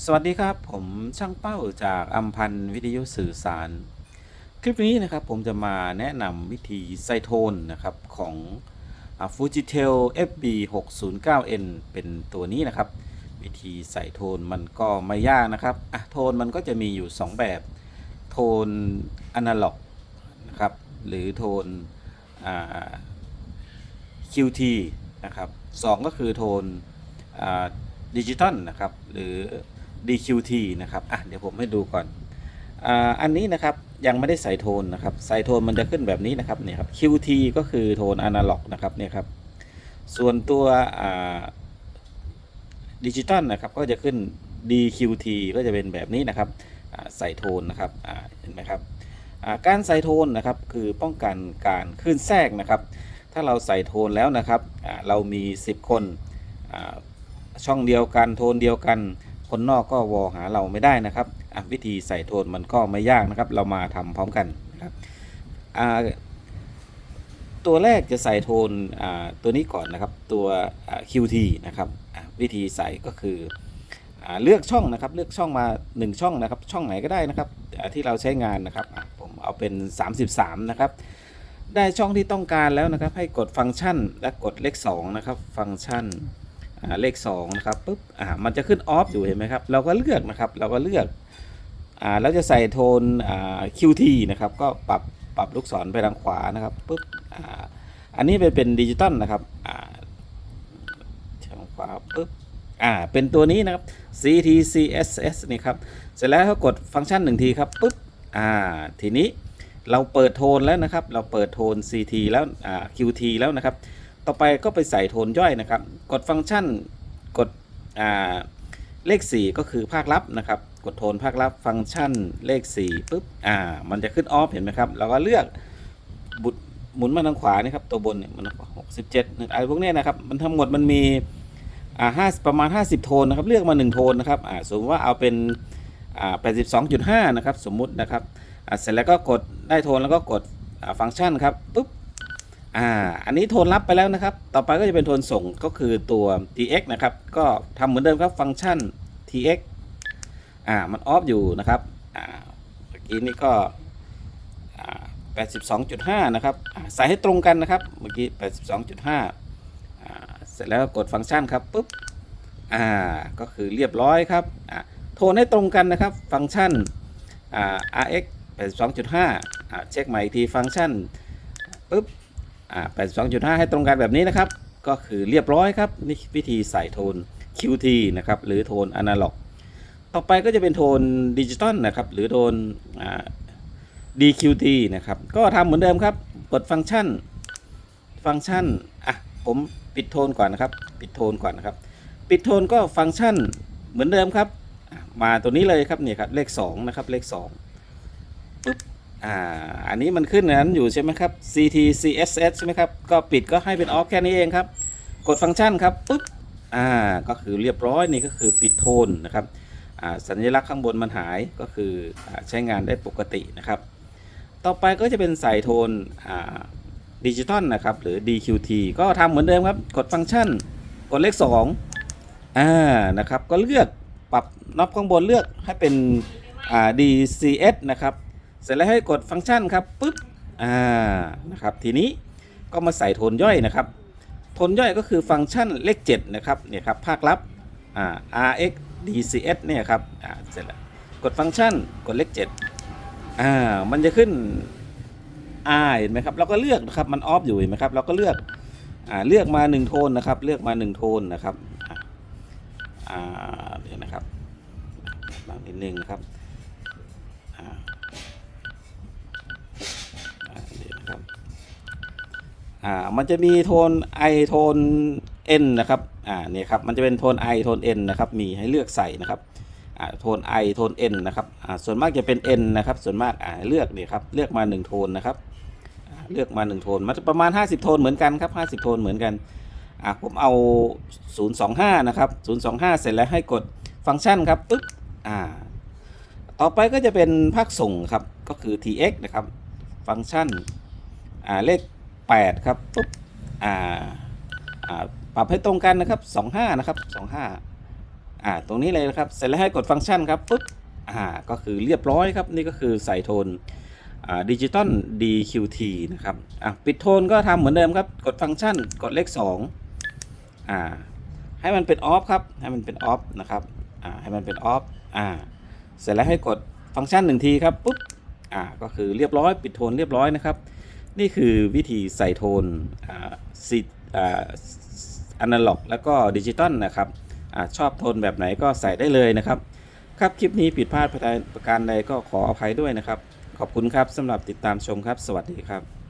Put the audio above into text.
สวัสดีครับผมช่างเป้าจากอัมพันธ์วิทยุสื่อสาร คลิปนี้นะครับผมจะมาแนะนำวิธีไซโทนนะครับของฟูจิเทล FB 609N เป็นตัวนี้นะครับ วิธีใส่โทนมันก็ไม่ยากนะครับอะโทนมันก็จะมีอยู่ 2 แบบ โทนอนาล็อกนะครับหรือโทน QT นะครับสองก็คือโทนดิจิตอลนะครับ หรือ DQT นะครับอะเดี๋ยวผมให้ดูก่อนอาอันนี้นะครับยังไม่ได้ใส่โทนนะครับใส่โทนมันจะขึ้นแบบนี้นะครับเนี่ยครับ QT ก็คือโทนอนาล็อกนะครับเนี่ยครับส่วนตัวดิจิตอลนะครับก็จะขึ้น DQT ก็จะเป็นแบบนี้นะครับใส่โทนนะครับเห็นไหมครับการใส่โทนนะครับคือป้องกันการคลื่นแทรกนะครับ ถ้าเราใส่โทนแล้วนะครับเรามี 10 คนช่องเดียวกันโทนเดียวกัน คนนอกก็วอหาเราไม่ได้นะครับวิธีใส่โทนมันก็ไม่ยากนะครับ เรามาทำพร้อมกันนะครับตัวแรกจะใส่โทนตัวนี้ก่อนนะครับตัว QT นะครับวิธีใส่ก็คืออเลือกช่องนะครับเลือกช่องมา 1 ช่องนะครับช่องไหนก็ได้นะครับที่เราใช้งานนะครับผมเอาเป็น 33 นะครับ ได้ช่องที่ต้องการแล้วนะครับ ให้กดฟังก์ชันและกดเลข2นะครับฟังก์ชัน เลข2นะครับปุ๊บอ่ามันจะขึ้นออฟอยู่เห็นไหมครับเราก็เลือกนะครับเราก็เลือกอ่าแล้วจะใส่โทนอ่า QT นะครับก็ปรับปรับลูกศรไปทางขวานะครับปุ๊บอ่าอันนี้เป็นเป็นดิจิตอลนะครับอ่าทางขวาปุ๊บอ่าเป็นตัวนี้นะครับ CTCSS นี่ครับเสร็จแล้วก็กดฟังก์ชันหนึ่งทีครับปุ๊บอ่าทีนี้เราเปิดโทนแล้วนะครับ เราเปิดโทน CT แล้วอ่า QT แล้วนะครับ ต่อไปก็ไปใส่โทนย่อยนะครับ กดฟังก์ชันกดเลข 4 ก็คือภาคลับ นะครับ กดโทนภาคลับฟังก์ชันเลข4ปุ๊บอ่า มันจะขึ้นออฟเห็นไหมครับเราก็เลือกบุดหมุนมาทางขวานี่ครับตัวบนเนี่ยมันหกสิบเจ็ดอะไรพวกนี้นะครับ มันทั้งหมดมันมีอ่าห้าประมาณ 50 โทนนะครับ เลือกมา 1 โทนนะครับอ่าสมมติว่าเอาเป็นอ่า82.5นะครับ สมมุตินะครับอะเสร็จแล้วก็กดได้โทนแล้วก็กดอ่าฟังก์ชันครับปุ๊บ อ่า อันนี้โทนรับไปแล้วนะครับ ต่อไปก็จะเป็นโทนส่งก็คือตัว tx นะครับ ก็ทำเหมือนเดิมครับ ฟังก์ชัน tx อ่า มันออฟอยู่นะครับ อ่าเมื่อกี้นี้ก็อ่า82.5 นะครับ ใส่ให้ตรงกันนะครับ เมื่อกี้ 82.5อ่าเสร็จแล้วก็กดฟังก์ชันครับปุ๊บ อ่า ก็คือเรียบร้อยครับ อ่า โทนให้ตรงกันนะครับ ฟังก์ชัน อ่า rx 82.5อ่า เช็คใหม่อีกที ฟังก์ชันปุ๊บ อ่า82.5 ให้ตรงกันแบบนี้นะครับ ก็คือเรียบร้อยครับนี่วิธีใส่โทน QT นะครับหรือโทนอนาล็อก ต่อไปก็จะเป็นโทนดิจิตอลนะครับหรือโทนอ่า DQT นะครับ ก็ทำเหมือนเดิมครับ กดฟังก์ชัน ฟังก์ชัน อะ ผมปิดโทนก่อนนะครับ ปิดโทนก่อนนะครับ ปิดโทนก็ฟังก์ชันเหมือนเดิมครับ มาตัวนี้เลยครับเนี่ยครับเลข2นะครับเลข 2 อ่า อันนี้มันขึ้นนนั้นอยู่ใช่ไหมครับ CT CSS ใช่ไหมครับ ก็ปิดก็ให้เป็นออฟแค่นี้เองครับ กดฟังก์ชันครับปุ๊บ อ่า ก็คือเรียบร้อยนี่ก็คือปิดโทนนะครับ อ่า สัญลักษณ์ข้างบนมันหาย ก็คืออใช้งานได้ปกตินะครับ ต่อไปก็จะเป็นใส่โทน อ่า ดิจิตอลนะครับ หรือ DQT ก็ทำเหมือนเดิมครับ กดฟังก์ชัน กดเลข 2 อ่า นะครับ ก็เลือกปรับน็อปข้างบนเลือกให้เป็น อ่า DCS นะครับ เสร็จแล้วให้กดฟังก์ชันครับปุ๊บอ่านะครับทีนี้ก็มาใส่โทนย่อยนะครับโทนย่อยก็คือฟังก์ชันเลข7นะครับเนี่ยครับภาคลับอ่า RX DCS เนี่ยครับอ่าเสร็จแล้วกดฟังก์ชันกดเลข7อ่ามันจะขึ้นอ่าเห็นไหมครับเราก็เลือกนะครับมันออฟอยู่เห็นไหมครับเราก็เลือกอ่าเลือกมา 1 โทนนะครับเลือกมา 1 โทนนะครับอ่าเดี๋ยวนะครับบางนิดนึงครับ อ่าอ่าเดี๋ยวนะครับ อ่ามันจะมีโทน I โทน N นะครับอ่าเนี่ยครับมันจะเป็นโทน I โทน N นะครับมีให้เลือกใส่นะครับอ่าโทน I โทน N นะครับอ่าส่วนมากจะเป็น N นะครับส่วนมากอ่าเลือกเนี่ยครับเลือกมา 1 โทนนะครับเลือกมา 1 โทนมันจะประมาณ 50 โทนเหมือนกันครับ 50 โทนเหมือนกันอ่าผมเอา 025 นะครับ 025 เสร็จแล้วให้กดฟังก์ชันครับปึ๊บอ่าต่อไปก็จะเป็นภาคส่งครับก็คือ tx นะครับ ฟังก์ชันอ่าเลข 8 ครับปุ๊บอ่าอ่าปรับให้ตรงกันนะครับ 25 นะครับ 25อ่าตรงนี้เลยนะครับ เสร็จแล้วให้กดฟังก์ชันครับปุ๊บอ่าก็คือเรียบร้อยครับ นี่ก็คือใส่โทนอ่าดิจิตอล DQT นะครับอะปิดโทนก็ทำเหมือนเดิมครับ กดฟังก์ชัน กดเลข2อ่าให้มันเป็นออฟครับ ให้มันเป็นออฟนะครับอ่าให้มันเป็นออฟอ่าเสร็จแล้วให้กดฟังก์ชันหนึ่งทีครับปุ๊บอ่าก็คือเรียบร้อย ปิดโทนเรียบร้อยนะครับ นี่คือวิธีใส่โทนอ่าสิอ่าอนาล็อกแล้วก็ดิจิตอลนะครับอชอบโทนแบบไหนก็ใส่ได้เลยนะครับ ครับคลิปนี้ผิดพลาดประการใดก็ขออภัยด้วยนะครับ ขอบคุณครับสำหรับติดตามชมครับ สวัสดีครับ